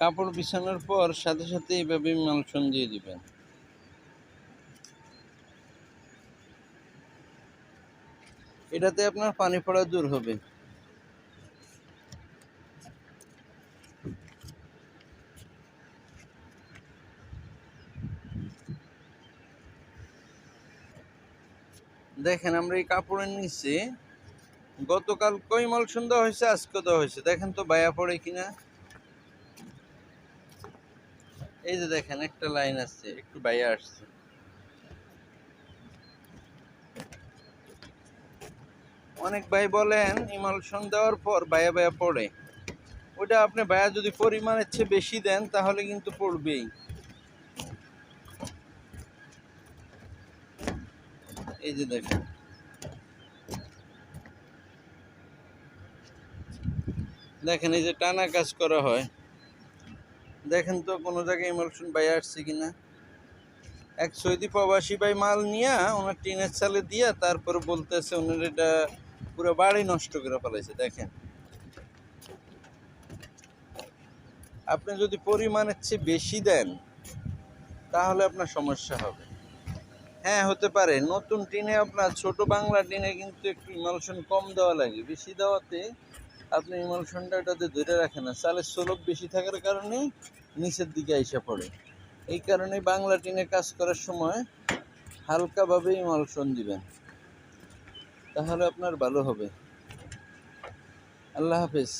কাপড় বিছানোর পর সাথে সাথে এইভাবে ইমালশন দিয়ে দিবেন। এটাতে আপনার পানি পড়া দূর হবে। দেখেন আমরা এই কাপড়ের নিচে গতকাল কই মলসন হয়েছে, আজকে দেওয়া হয়েছে। দেখেন তো বায়া পড়ে কিনা। এই যে দেখেন, একটা লাইন আছে, একটু বাইয়া আসছে। অনেক ভাই বলেন, ইমালশন দেওয়ার পর বায়া বায়া পড়ে। ওটা আপনি বায়া যদি পরিমাণের চেয়ে বেশি দেন, তাহলে কিন্তু পড়বেই। এই যে দেখেন। দেখেন, এই যে টানা কাজ করা হয়। দেখেন তো কোনো জায়গায় ইমালশন বাই আসছে কি না এক সৌদি প্রবাসী ভাই মাল নিয়া ওনার টিনের চালে দিয়া তারপরে বলতেছে ওনার এটা পুরো বাড়ি নষ্ট করে ফেলাইছে, দেখেন। আপনি যদি পরিমাণের চেয়ে বেশি দেন, তাহলে আপনার সমস্যা হবে। হ্যাঁ হতে পারে। নতুন টিনে আপনার ছোট বাংলা টিনে কিন্তু একটু ইমালশন কম দেওয়া লাগে। বেশি দেওয়াতে আপনি ইমালশনটা এটাতে ধরে রাখেন না চালের সোলভ বেশি থাকার কারণে নিচের দিকে আইসা পড়ে। এই কারণে বাংলা টিনে কাজ করার সময় হালকাভাবে ইমালশন দিবেন, তাহলে আপনার ভালো হবে। আল্লাহ হাফেজ।